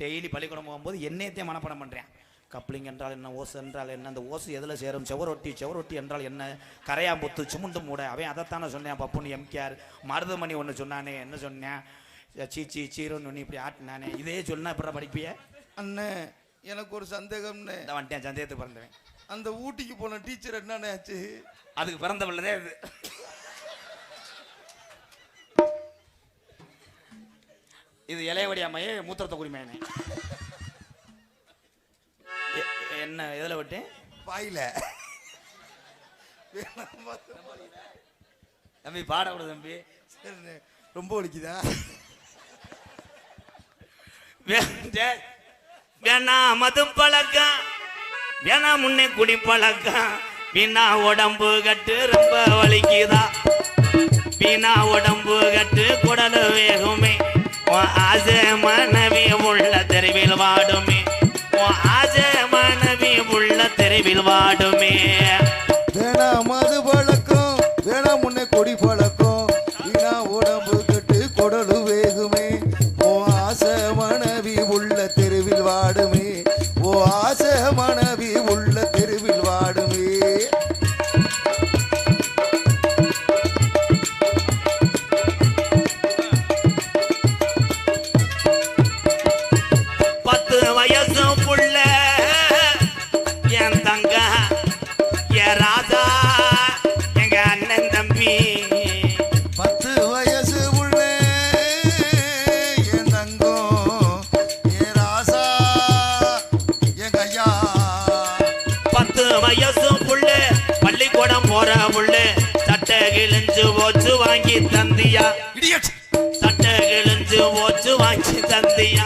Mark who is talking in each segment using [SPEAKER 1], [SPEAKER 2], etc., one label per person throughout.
[SPEAKER 1] Daily பள்ளிக்கூடம் போகும்போது என்னையத்தையும் மனப்பாடம் பண்ணுறேன் கப்ளிங் என்றால் என்ன ஓசு என்றால் என்ன அந்த ஓசு எதில் சேரும்? செவரொட்டி செவரொட்டி என்றால் என்ன? கரையாம்புத்து சிமுண்டு மூட. அவன் அதைத்தானே சொன்னேன் பப்புன்னு எம்கேஆர். மருதமணி ஒன்று சொன்னானே என்ன சொன்னேன்? சீச்சி சீரோன்னு ஒன்று இப்படி ஆட்டினானே. இதே சொன்னா இப்படி படிப்பிய?
[SPEAKER 2] அண்ணே எனக்கு ஒரு சந்தேகம்னு
[SPEAKER 1] வந்துட்டேன் சந்தேகத்துக்கு பிறந்தவன்.
[SPEAKER 2] அந்த ஊட்டிக்கு போன டீச்சர் என்னண்ணே ஆச்சு?
[SPEAKER 1] அதுக்கு பிறந்த பிள்ளைதே இது இது இளையவடி அம்மையே மூத்திரத்தை குடிமையானே. என்ன எதில் விட்டு?
[SPEAKER 2] வாயில.
[SPEAKER 1] தம்பி பாடக்கூடாது தம்பி.
[SPEAKER 2] ரொம்ப
[SPEAKER 1] டேய், வேணா மது பழக்கம். வேணா முன்னே குடி பழக்கம். வீணா உடம்பு கட்டு ரொம்ப வலிக்குதா? ஆசை மனைவி உள்ள தெருவில் வாடுமே. உன் ஆசை மனைவி உள்ள தெருவில் வாடுமே. பத்து வயசு புள்ள. பள்ளிக்கூடம் போற புள்ள சட்டை கிழிஞ்சு போச்சு வாங்கி தந்தியா? சட்டை கிழிஞ்சு போச்சு வாங்கி தந்தியா?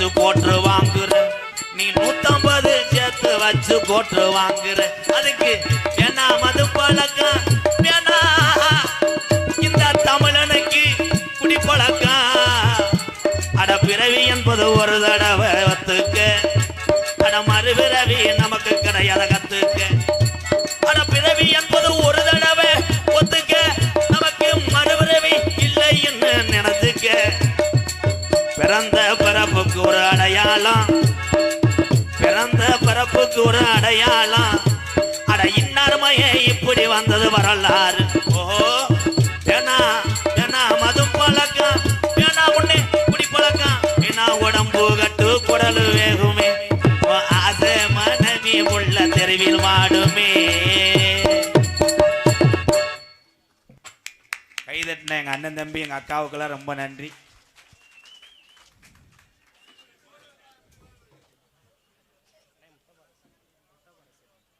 [SPEAKER 1] வச்சு போட்டு வாங்குற. நீ நூத்தம்பது சேர்த்து வச்சு போட்டு வாங்குற. அதுக்கு ஏன்னா மது பழக்கம் வேணா இந்த தமிழனுக்கு குடிப்பழக்கம். அட பிறவி என்பது ஒரு தடவை வத்துக்கு அட மறுபிறவி நமக்கு கிடையாது பிறந்த பிறப்புக்கு ஒரு அடையாளம். பிறந்த பிறப்புக்கு ஒரு அடையாளம். அட இன்னாருமையே இப்படி வந்தது வரலாறு. ஓஹோ வேணா வேணா மது பழக்கம் வேணா உன்னே குடி பழக்கம். வேணா உடம்பு கட்டு குடல் வேகுமே. உன் ஆசை மனைவி உள்ள தெருவில் வாடுமே. கைதட்டின எங்க அண்ணன் தம்பி எங்க அக்காவுக்கெல்லாம் ரொம்ப நன்றி.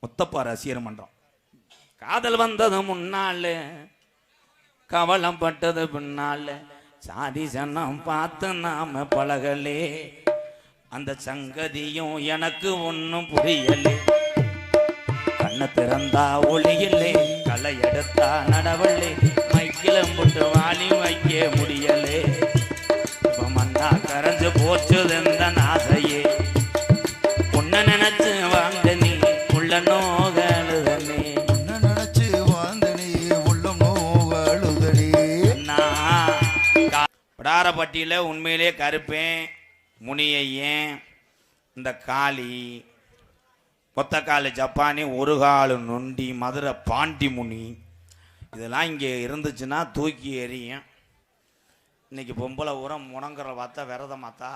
[SPEAKER 1] முத்தப்பா ரசிகர் மன்றம் காதல் வந்தது முன்னால கவலம் பட்டது பின்னால சாதி சனம் பார்த்து நாம பழகலே. அந்த சங்கதியும் எனக்கு ஒன்றும் புரியலே. கண்ணை திறந்தா ஒளியில்லை களை எடுத்தா நடவல்லே மைக்கிலம் போட்டு வாலி வைக்க முடியலே. இப்ப மண்ணா கரைஞ்சு போச்சுது பிடாரப்பட்டியில் உண்மையிலே கருப்பேன் முனியையன் இந்த காளி கொத்தக்காலு ஜப்பானி ஒரு காலு நொண்டி மதுரை பாண்டி முனி இதெல்லாம் இங்கே இருந்துச்சுன்னா தூக்கி எறியும். இன்னைக்கு பொம்பளை உரம் முணங்குற பார்த்தா விரதம் மாத்தா.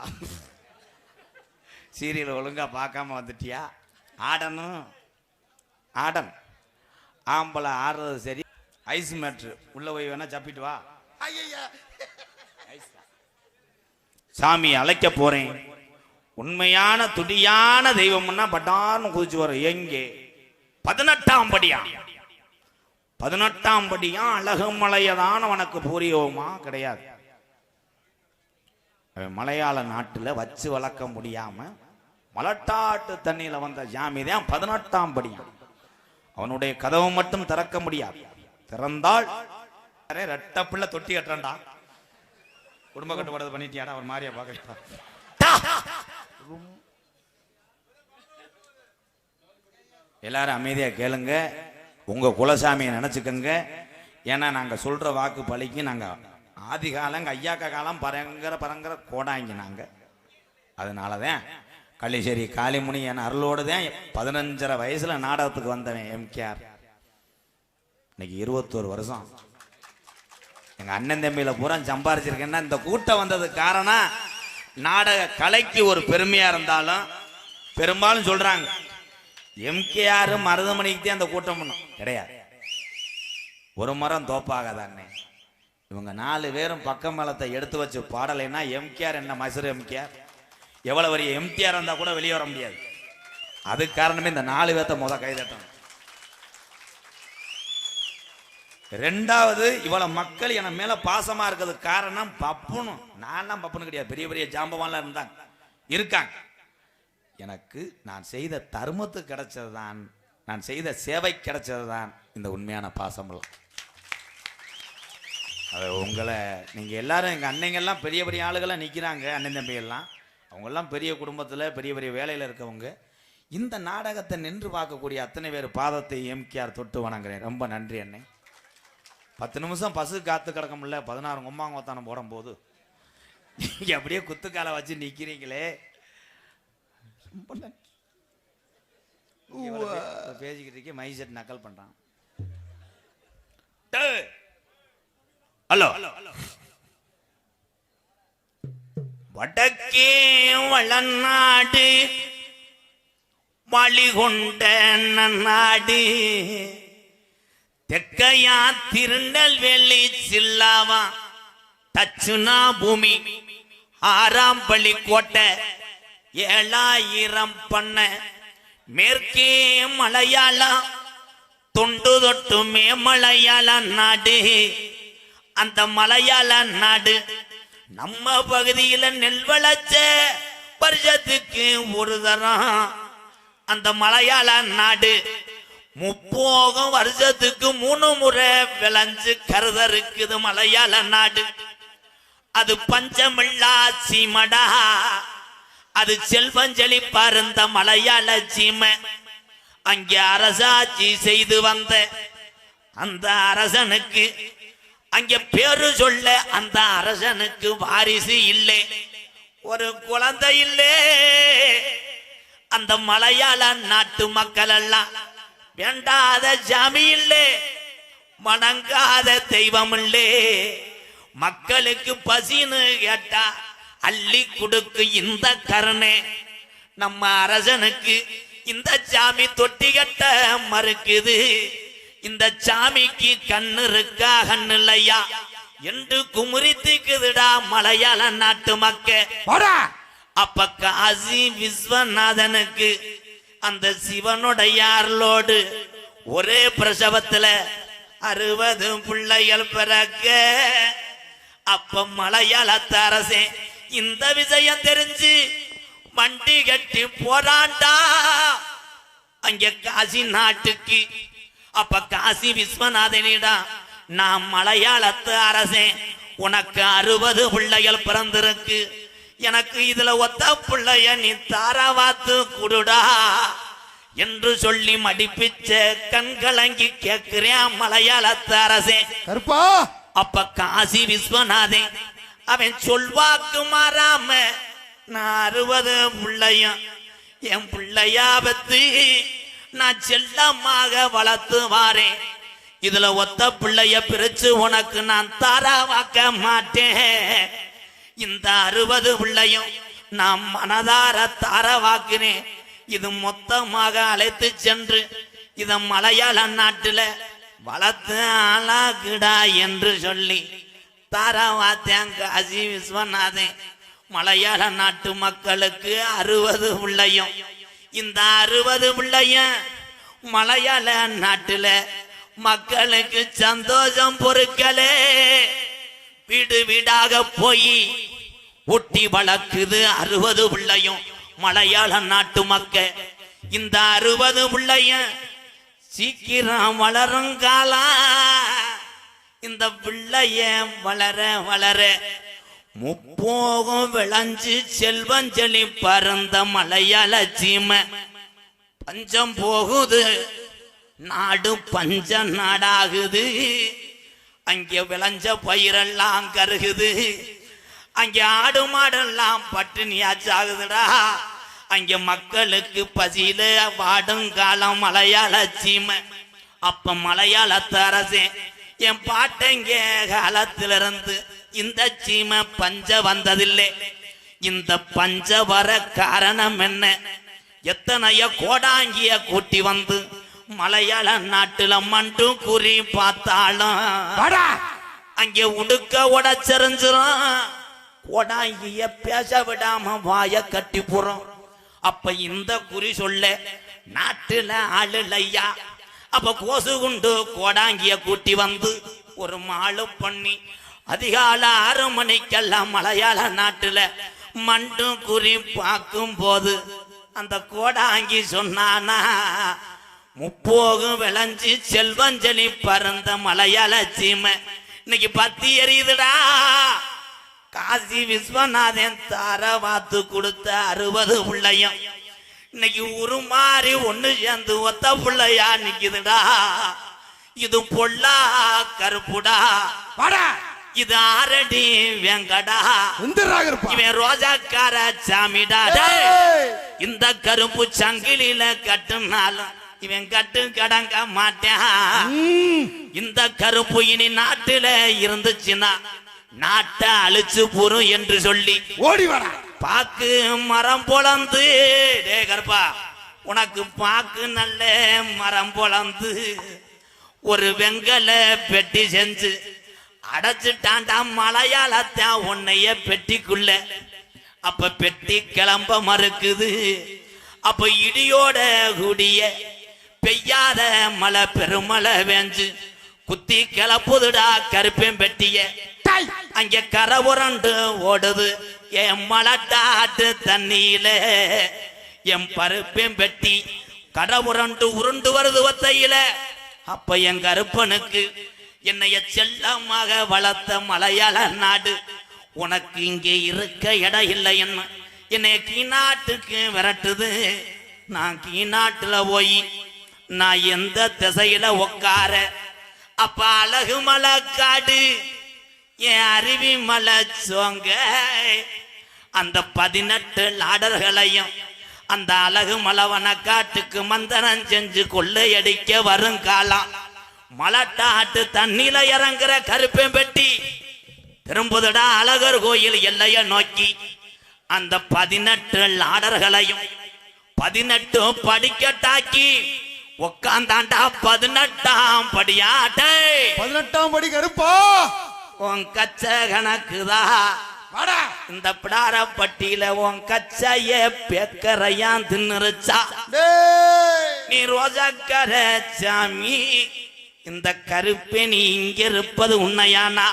[SPEAKER 1] சீரியல் ஒழுங்காக பார்க்காம வந்துட்டியா? ஆடணும். ஆடன். ஆம்பளை ஆடுறது சரி. ஐஸ் மேட்ரு. உள்ளே போய் வேணால் சப்பிட்டு வா.
[SPEAKER 2] ஐயா
[SPEAKER 1] சாமி அழைக்க போறேன். உண்மையான துடியான தெய்வம்னா பட்டான்னு குதிச்சு வரும் எங்கே? பதினெட்டாம் படியா? பதினெட்டாம் படியா? அழகுமலையதான் அவனுக்கு பூரியவுமா கிடையாது. மலையாள நாட்டில் வச்சு வளர்க்க முடியாம மலட்டாட்டு தண்ணியில வந்த ஜாமி தான் பதினெட்டாம் படியா. அவனுடைய கதவு மட்டும் திறக்க முடியாது. திறந்தால் அரே, ரெட்ட பிள்ளை தொட்டி கட்டண்டா குடும்ப கட்டுப்பாடு பண்ணிட்டியாடா அவர் மாதிரியா பாக்க எல்லாரும் அமைதியா கேளுங்க. உங்க குலசாமியை நினைச்சுக்கங்க. ஏன்னா நாங்க சொல்ற வாக்கு பழிக்கு நாங்க ஆதி காலம் எங்க ஐயாக்க காலம் பரங்கர பரங்கர கோடாங்க நாங்க. அதனாலதான் கள்ளிச்சேரி காளிமுனி என் அருளோடு தான் பதினஞ்சரை வயசுல நாடகத்துக்கு வந்தவன் எம்கேஆர். இன்னைக்கு இருபத்தோரு வருஷம். எங்கள் அண்ணன் தம்பியில பூரா சம்பாரிச்சிருக்கேன்னா இந்த கூட்டம் வந்ததுக்கு காரணம் நாடக கலைக்கு ஒரு பெருமையாக இருந்தாலும் பெரும்பாலும் சொல்றாங்க எம்கேஆர் மருதமணிக்கு தான் அந்த கூட்டம் பண்ணும். கிடையாது. ஒரு மரம் தோப்பாகாத அண்ணே. இவங்க நாலு பேரும் பக்கம் மேலத்தை எடுத்து வச்சு பாடலைன்னா எம்கேஆர் என்ன மைசூர் எம்கேஆர்? எவ்வளவு பெரிய எம்டிஆர் இருந்தால் கூட வெளியே வர முடியாது. அதுக்கு காரணமே இந்த நாலு பேர்த்த முத கைதட்டணும். ரெண்டாவது இவ்வளவு மக்கள் என மேல பாசமா இருக்கிறதுக்கு காரணம் பப்புனும் நான்லாம் பப்புனு கிடையாது. பெரிய பெரிய ஜாம்பவான்லாம் இருந்தாங்க. இருக்காங்க. எனக்கு நான் செய்த தர்மத்துக்கு கிடைச்சது தான் நான் செய்த சேவை கிடைச்சது தான் இந்த உண்மையான பாசமெல்லாம் அது உங்களை நீங்கள் எல்லாரும் எங்கள் அன்னைங்கெல்லாம் பெரிய பெரிய ஆளுகளாக நிற்கிறாங்க அண்ணன் தம்பியெல்லாம் அவங்கெல்லாம் பெரிய குடும்பத்தில் பெரிய பெரிய வேலையில் இருக்கவங்க. இந்த நாடகத்தை நின்று பார்க்கக்கூடிய அத்தனை பேர் பாதத்தை எம்கேஆர் தொட்டு வணங்குறேன். ரொம்ப நன்றி அண்ணே. பத்து நிமிஷம் பசு காத்து கிடக்க முடியல பதினாறு கொம்பாங்கோத்தானம் போடும்போது. நீங்க அப்படியே குத்துக்கால வச்சு நிக்கிறீங்களே. ரொம்ப நன்றி. பேசிக்கிட்டு இருக்கே மை செட் நக்கல் பண்றான். டேய். ஹலோ. வடக்கே வளநாடு வழிகொண்ட நாடு தெக்கையா திருநெல்வேலி சில்லாவா? தச்சுனா பூமி. ஆறாம் பள்ளி கோட்டை ஏழாயிரம் பண்ண. மேற்கே மலையாளம் தொண்டு தொட்டு மேமலையாள நாடு. அந்த மலையாள நாடு நம்ம பகுதியில நெல் விளைச்ச வருஷத்துக்கு ஒரு தரம். அந்த மலையாள நாடு முப்போகம் வருஷத்துக்கு மூணு முறை விளைஞ்சு கருத இருக்குது மலையாள நாடு. அது பஞ்சமில்லா சீமடா. அது செல்வஞ்சலி பருந்த மலையாள சீமை. அங்கே அரசாட்சி செய்து வந்த அந்த அரசனுக்கு அங்கே பேரு சொல்ல அந்த அரசனுக்கு வாரிசு இல்லை. ஒரு குழந்தை இல்லை. அந்த மலையாள நாட்டு மக்கள் எல்லாம் வேண்டாத ஜாமி இல்லை வணங்காத தெய்வம் இல்லை மக்களுக்கு பசின்னு கேட்டா அள்ளி கொடுக்கு இந்த கருணை. நம்ம அரசனுக்கு இந்த சாமி தொட்டி கட்ட மறுக்குது. இந்த சாமிக்கு கண்ணு இருக்கா கண்ணு இல்லையா? என்று குமுறித்துக்குதுடா மலையாள நாட்டு மக்க அப்ப காசி விஸ்வநாதனுக்கு அந்த சிவனுடைய அருளோடு ஒரே பிரசவத்துல அறுபது பிள்ளைகள் பிறக்க. அப்ப மலையாளத்து அரசே இந்த விஷயம் தெரிஞ்சு வண்டி கட்டி போராண்டா அங்க காசி நாட்டுக்கு. அப்ப காசி விஸ்வநாதனிடா நான் மலையாளத்து அரசே உனக்கு அறுபது பிள்ளைகள் பிறந்திருக்கு. எனக்கு இதுல ஒத்த பிள்ளைய நீ தாராவாத்து குடுடா என்று சொல்லி மடிப்பிச்ச கண் கலங்கி கேட்கிறேன் மலையாளத்து அரசே.
[SPEAKER 2] கருப்பா!
[SPEAKER 1] அப்ப காசி விஸ்வநாதன் அவன் சொல்வாக்கு மாறாம நான் அறுபது பிள்ளையும் என் பிள்ளையாபத்து நான் செல்லமாக வளர்த்து வாரேன். இதுல ஒத்த பிள்ளைய பிரிச்சு உனக்கு நான் தாராவாக்க மாட்டேன். இந்த அறுபது பிள்ளையும் நான் மனதார தாரவாக்கினேன் இது மொத்தமாக அழைத்து சென்று இத மலையாள நாட்டுல வளர்த்து ஆளாக்குடா என்று சொல்லி தாராவாத்தியாங்க அஜி விஸ்வநாதன் மலையாள நாட்டு மக்களுக்கு அறுபது பிள்ளையும் இந்த அறுபது பிள்ளையும் மலையாள நாட்டுல மக்களுக்கு சந்தோஷம் பொறுக்கலே. வீடு வீடாக போய் ஒட்டி வளர்க்குது அறுபது பிள்ளையும். மலையாள நாட்டு மக்க இந்த அறுபது பிள்ளைய சீக்கிரம் வளரும் இந்த பிள்ளைய வளர வளர முப்போகம் விளைஞ்சு செல்வஞ்சலி பறந்த மலையாள சீமை. பஞ்சம் போகுது நாடு பஞ்ச நாடாகுது. அங்கே விளைஞ்ச பயிரெல்லாம் கருகுது. அங்கே ஆடு மாடெல்லாம் பட்டினியாச்சாகுதுடா அங்கே மக்களுக்கு பசியில வாடும் காலம் மலையாள சீமை. அப்ப மலையாளத்து அரசே என் பாட்டங்க காலத்திலிருந்து இந்த சீமை பஞ்ச வந்ததில்லை. இந்த பஞ்ச வர காரணம் என்ன? எத்தனைய கோடாங்கிய கூட்டி வந்து மலையாள நாட்டுல மண்டு குறி பார்த்தாலும் அங்கே உடுக்க உடச்செறிஞ்சிரும் கோடாங்கிய பேச விடாம வாய கட்டி போறோம் அப்ப இந்த குறி சொல்ல நாட்டுல ஆளு இல்லையா அப்ப கோசு குண்டு கோடாங்கிய கூட்டி வந்து ஒரு மாளு பண்ணி அதிகால ஆறு மணிக்கெல்லாம் மலையாள நாட்டுல மண்டு குறி பார்க்கும் போது அந்த கோடாங்கி சொன்னானா முப்போகும் விளைஞ்சு செல்வஞ்சலி பறந்த மலையாள சீமை. இன்னைக்கு பத்தி எரியுதுடா. காசி விஸ்வநாதன் தார வாத்து கொடுத்த அறுபது பிள்ளையும். இன்னைக்கு உருமாறி ஒண்ணு சேர்ந்து ஒத்த பிள்ளையா நிக்குதுடா. இது பொல்லா கருப்புடா.
[SPEAKER 2] வாடா.
[SPEAKER 1] இது ஆரடி வெங்கடா. இவன் ரோஜாக்கார சாமிடா! இந்த கருப்பு சங்கிலில கட்டுனாலும் இவன் கட்டு கடங்க மாட்டான். இந்த கருப்பு இனி நாட்டுல இருந்துச்சுன்னா நாட்டை அழிச்சு போரும் என்று சொல்லி.
[SPEAKER 2] ஓடி வாடா.
[SPEAKER 1] பாக்கு மரம் பொளந்து டே கருப்பா உனக்கு பாக்கு நல்ல மரம் பொளந்து ஒரு வெங்கல பெட்டி செஞ்சு அடைச்சிட்டான்டா மலையாளத்தான் உன்னைய பெட்டிக்குள்ள. அப்ப பெட்டி கிளம்ப மறுக்குது. அப்ப இடியோட கூடிய பெய்யாத மழை பெருமழை வேஞ்சு குத்தி கிளப்புதுடா கருப்பேன் பெட்டிய.
[SPEAKER 2] டாய்.
[SPEAKER 1] அங்க கரை உரண்டு ஓடுது என் மலட்டாட்டு தண்ணியில. என் பருப்பேன் பெட்டி கரை உரண்டு உருண்டு வருது ஒத்தையில அப்ப என் கருப்பனுக்கு என்னைய செல்லமாக வளர்த்த மலையாள நாடு உனக்கு இங்கே இருக்க இடம் இல்லை என்ன என்னைய கீநாட்டுக்கு விரட்டுது. நான் கீநாட்டுல போய் நான் எந்த திசையில உக்கார அப்ப அழகு மலை காடு என் அருவி மலை சோங்க அந்த பதினெட்டு லாடர்களையும் அந்த அழகு மலவன காட்டுக்கு மந்தனம் செஞ்சு கொள்ளையடிக்க வரும் காலம். மலட்டாட்டு தண்ணில இறங்குற கருப்பேன் பெட்டி திரும்புதடா அழகர் கோயில் எல்லைய நோக்கி. அந்த பதினெட்டு லாடர்களையும் பதினெட்டு படிக்கட்டாக்கி உக்காந்தாண்டா பதினெட்டாம் படியாட்டை.
[SPEAKER 2] பதினெட்டாம் படி கருப்பா.
[SPEAKER 1] உன் கச்ச கணக்குதா? இந்த பிடாரப்பட்டியில உன் கச்சைய பெக்கரையான் தின்னுருச்சா? நீ ரோஜாக்கர சாமி இந்த கருப்பே நீ இங்க இருப்பது உண்மையானா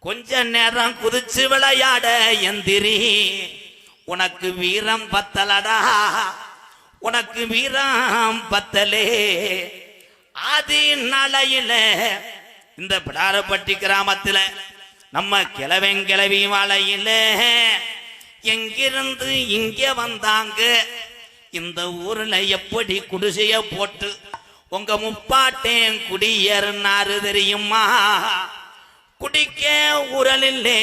[SPEAKER 1] கொஞ்ச நேரம் குதிச்சு விளையாட எந்திரி உனக்கு வீரம் பத்தலடா. உனக்கு வீரம் பத்தலே. ஆதி நாளையில இந்த பிடாரப்பட்டி கிராமத்துல நம்ம கிழவன் கிளவி மலையில எங்கிருந்து இங்க வந்தாங்க? இந்த ஊர்ல எப்படி குடிசைய போட்டு உங்க முப்பாட்டேன் குடியேறினாரு தெரியுமா? குடிக்க உரலில்லே